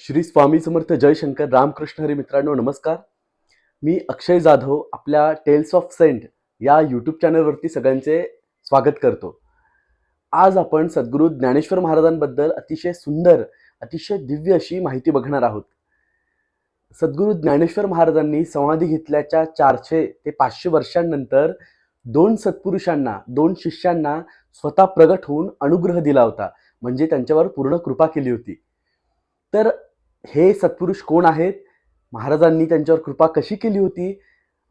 श्री स्वामी समर्थ जयशंकर रामकृष्ण हरी मित्रांनो नमस्कार. मी अक्षय जाधव आपल्या टेल्स ऑफ सेंट या यूट्यूब चॅनलवरती सगळ्यांचे स्वागत करतो. आज आपण सद्गुरू ज्ञानेश्वर महाराजांबद्दल अतिशय सुंदर अतिशय दिव्य अशी माहिती बघणार आहोत. सद्गुरू ज्ञानेश्वर महाराजांनी समाधी घेतल्याच्या चारशे ते पाचशे वर्षांनंतर दोन सत्पुरुषांना दोन शिष्यांना स्वतः प्रगट होऊन अनुग्रह दिला होता. म्हणजे त्यांच्यावर पूर्ण कृपा केली होती. तर हे सत्पुरुष कोण आहेत? महाराजांनी त्यांच्यावर कृपा कशी केली होती?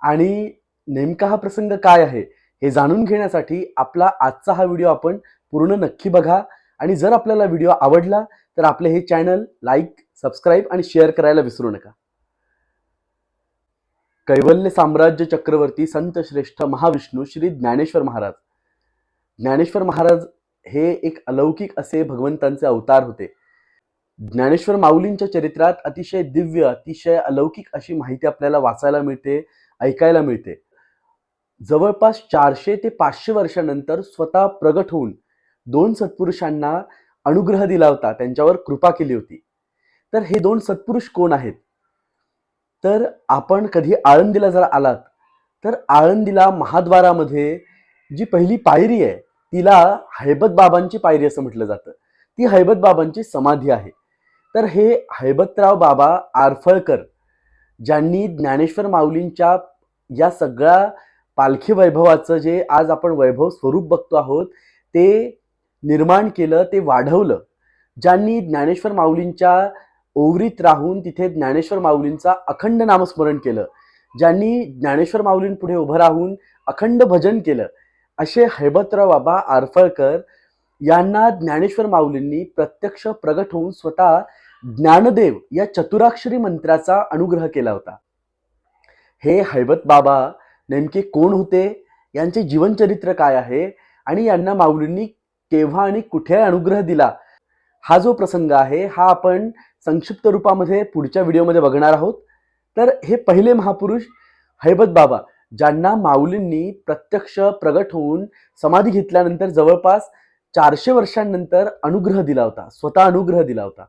आणि नेमका हा प्रसंग काय आहे? हे जाणून घेण्यासाठी आपला आजचा हा व्हिडिओ आपण पूर्ण नक्की बघा. आणि जर आपल्याला व्हिडिओ आवडला तर आपले हे चॅनल लाईक सबस्क्राईब आणि शेअर करायला विसरू नका. कैवल्य साम्राज्य चक्रवर्ती संत श्रेष्ठ महाविष्णू श्री ज्ञानेश्वर महाराज. ज्ञानेश्वर महाराज हे एक अलौकिक असे भगवंतांचे अवतार होते. ज्ञानेश्वर माऊलींच्या चरित्रात अतिशय दिव्य अतिशय अलौकिक अशी माहिती आपल्याला वाचायला मिळते ऐकायला मिळते. जवळपास चारशे ते पाचशे वर्षानंतर स्वतः प्रगट होऊन दोन सत्पुरुषांना अनुग्रह दिला होता त्यांच्यावर कृपा केली होती. तर हे दोन सत्पुरुष कोण आहेत? तर आपण कधी आळंदीला जर आलात तर आळंदीला महाद्वारामध्ये जी पहिली पायरी आहे तिला हैबत बाबांची पायरी असं म्हटलं जातं. ती हैबत बाबांची समाधी आहे. तर हे हैबतराव बाबा आरफळकर ज्यांनी ज्ञानेश्वर माऊलींच्या या सगळ्या पालखी वैभवाचं जे आज आपण वैभव स्वरूप बघतो आहोत ते निर्माण केलं ते वाढवलं. ज्यांनी ज्ञानेश्वर माऊलींच्या ओवरीत राहून तिथे ज्ञानेश्वर माऊलींचा अखंड नामस्मरण केलं ज्यांनी ज्ञानेश्वर माऊलींपुढे उभं राहून अखंड भजन केलं असे हैबतराव बाबा आरफळकर यांना ज्ञानेश्वर माऊलींनी प्रत्यक्ष प्रगट होऊन स्वतः ज्ञानदेव या चतुराक्षरी मंत्राचा अनुग्रह केला होता. हे हैबत बाबा नेमके कोण होते? यांचे जीवनचरित्र काय आहे? आणि यांना माऊलींनी केव्हा आणि कुठे अनुग्रह दिला? हा जो प्रसंग आहे हा आपण संक्षिप्त रूपामध्ये पुढच्या व्हिडिओमध्ये बघणार आहोत. तर हे पहिले महापुरुष हैबत बाबा ज्यांना माऊलींनी प्रत्यक्ष प्रगट होऊन समाधी घेतल्यानंतर जवळपास चारशे वर्षांनंतर अनुग्रह दिला होता स्वतः अनुग्रह दिला होता.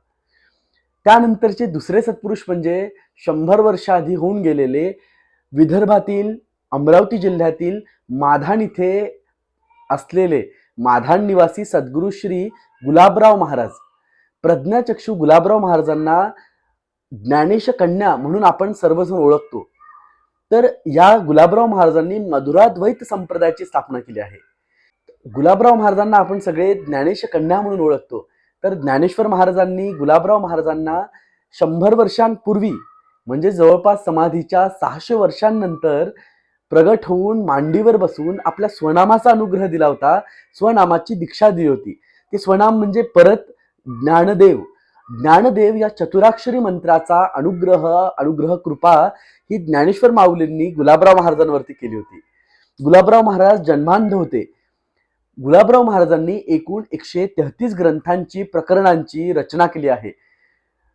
त्यानंतरचे दुसरे सत्पुरुष म्हणजे शंभर वर्ष आधी होऊन गेलेले विदर्भातील अमरावती जिल्ह्यातील माधान इथे असलेले माधान निवासी सद्गुरू श्री गुलाबराव महाराज. प्रज्ञाचक्षू गुलाबराव महाराजांना ज्ञानेश कन्या म्हणून आपण सर्वजण ओळखतो. तर या गुलाबराव महाराजांनी मधुराद्वैत संप्रदायाची स्थापना केली आहे. गुलाबराव महाराजांना आपण सगळे ज्ञानेश कन्या म्हणून ओळखतो. तर ज्ञानेश्वर महाराजांनी गुलाबराव महाराजांना शंभर वर्षांपूर्वी म्हणजे जवळपास समाधीच्या सहाशे वर्षांनंतर प्रगट होऊन मांडीवर बसून आपल्या स्वनामाचा अनुग्रह दिला होता. स्वनामाची दीक्षा दिली होती. ते स्वनाम म्हणजे परत ज्ञानदेव. ज्ञानदेव या चतुराक्षरी मंत्राचा अनुग्रह अनुग्रह कृपा ही ज्ञानेश्वर माऊलींनी गुलाबराव महाराजांवरती केली होती. गुलाबराव महाराज जन्मांध होते. गुलाबराव महाराजांनी एकूण एकशे तेहतीस ग्रंथांची प्रकरणांची रचना केली आहे.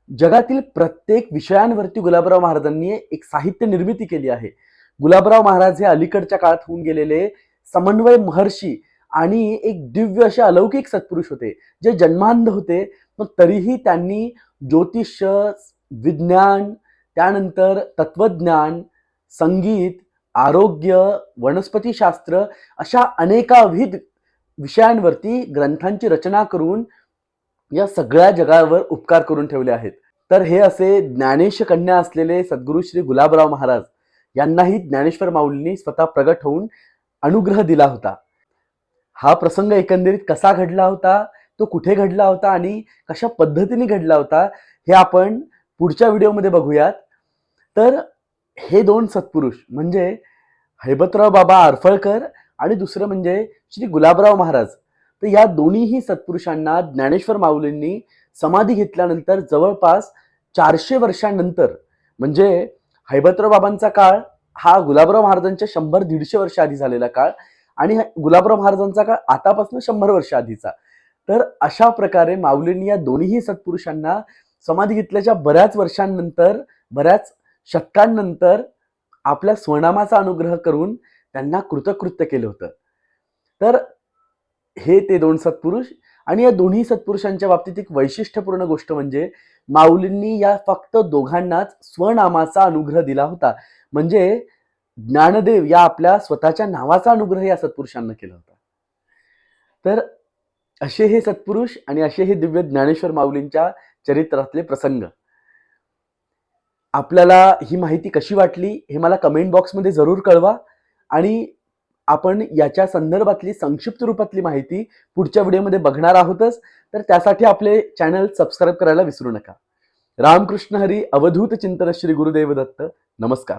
जगातील प्रत्येक विषयांवरती गुलाबराव महाराजांनी एक साहित्य निर्मिती केली आहे. गुलाबराव महाराज हे अलीकडच्या काळात होऊन गेलेले समन्वय महर्षी आणि एक दिव्य असे अलौकिक सत्पुरुष होते जे जन्मांध होते. पण तरीही त्यांनी ज्योतिष विज्ञान त्यानंतर तत्वज्ञान संगीत आरोग्य वनस्पतीशास्त्र अशा अनेकाविध विषयांवरती ग्रंथांची रचना करून या सगळ्या जगावर उपकार करून ठेवले आहेत. तर हे असे ज्ञानेश कन्या असलेले सद्गुरू श्री गुलाबराव महाराज यांनाही ज्ञानेश्वर माऊलींनी स्वतः प्रगट होऊन अनुग्रह दिला होता. हा प्रसंग एकंदरीत कसा घडला होता? तो कुठे घडला होता आणि कशा पद्धतीने घडला होता? हे आपण पुढच्या व्हिडिओमध्ये बघूयात. तर हे दोन सत्पुरुष म्हणजे हैबतराव बाबा आरफळकर आणि दुसरं म्हणजे श्री गुलाबराव महाराज. तर या दोन्हीही सत्पुरुषांना ज्ञानेश्वर माऊलींनी समाधी घेतल्यानंतर जवळपास चारशे वर्षांनंतर म्हणजे हैबतराव बाबांचा काळ हा गुलाबराव महाराजांच्या शंभर दीडशे वर्ष आधी झालेला काळ आणि गुलाबराव महाराजांचा काळ आतापासून शंभर वर्ष आधीचा. तर अशा प्रकारे माऊलींनी या दोन्हीही सत्पुरुषांना समाधी घेतल्याच्या बऱ्याच वर्षांनंतर बऱ्याच शतकांनंतर आपल्या स्वनामाचा अनुग्रह करून त्यांना कृतकृत्य केलं होतं. तर हे ते दोन सत्पुरुष आणि या दोन्ही सत्पुरुषांच्या बाबतीत एक वैशिष्ट्यपूर्ण गोष्ट म्हणजे माऊलींनी या फक्त दोघांनाच स्वनामाचा अनुग्रह दिला होता. म्हणजे ज्ञानदेव या आपल्या स्वतःच्या नावाचा अनुग्रह या सत्पुरुषांना केला होता. तर असे हे सत्पुरुष आणि असे हे दिव्य ज्ञानेश्वर माऊलींच्या चरित्रातले प्रसंग. आपल्याला ही माहिती कशी वाटली हे मला कमेंट बॉक्समध्ये जरूर कळवा. आणि आपण याच्या संदर्भातली संक्षिप्त रूपातली माहिती पुढच्या व्हिडिओमध्ये बघणार आहोतच. तर त्यासाठी आपले चॅनल सबस्क्राईब करायला विसरू नका. रामकृष्ण हरी अवधूत चिंतन श्री गुरुदेव दत्त. नमस्कार.